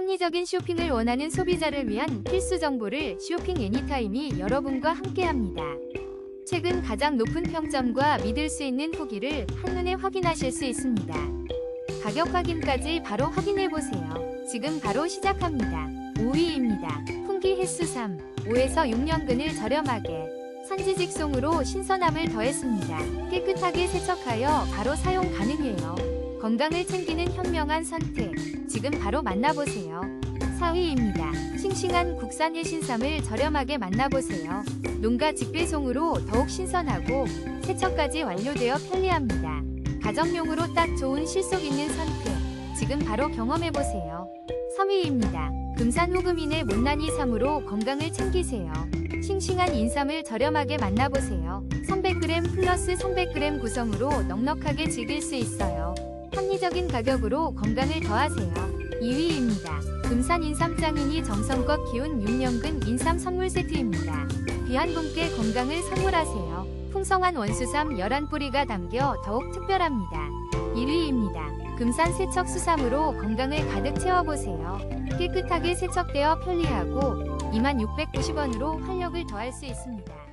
합리적인 쇼핑을 원하는 소비자를 위한 필수 정보를 쇼핑 애니타임이 여러분과 함께합니다. 최근 가장 높은 평점과 믿을 수 있는 후기를 한눈에 확인하실 수 있습니다. 가격 확인까지 바로 확인해 보세요. 지금 바로 시작합니다. 5위입니다. 풍기 횟수 3, 5에서 6년근을 저렴하게 산지 직송으로 신선함을 더했습니다. 깨끗하게 세척하여 바로 사용 가능해요. 건강을 챙기는 현명한 선택. 지금 바로 만나보세요. 4위입니다. 싱싱한 국산 해신삼을 저렴하게 만나보세요. 농가 직배송으로 더욱 신선하고 세척까지 완료되어 편리합니다. 가정용으로 딱 좋은 실속 있는 선택. 지금 바로 경험해보세요. 3위입니다. 금산 호금인의 못난이 삼으로 건강을 챙기세요. 싱싱한 인삼을 저렴하게 만나보세요. 300g 플러스 300g 구성으로 넉넉하게 즐길 수 있어요. 합리적인 가격으로 건강을 더하세요. 2위입니다. 금산 인삼 장인이 정성껏 키운 6년근 인삼 선물 세트입니다. 귀한 분께 건강을 선물하세요. 풍성한 원수삼 11뿌리가 담겨 더욱 특별합니다. 1위입니다. 금산 세척 수삼으로 건강을 가득 채워보세요. 깨끗하게 세척되어 편리하고 2690원으로 활력을 더할 수 있습니다.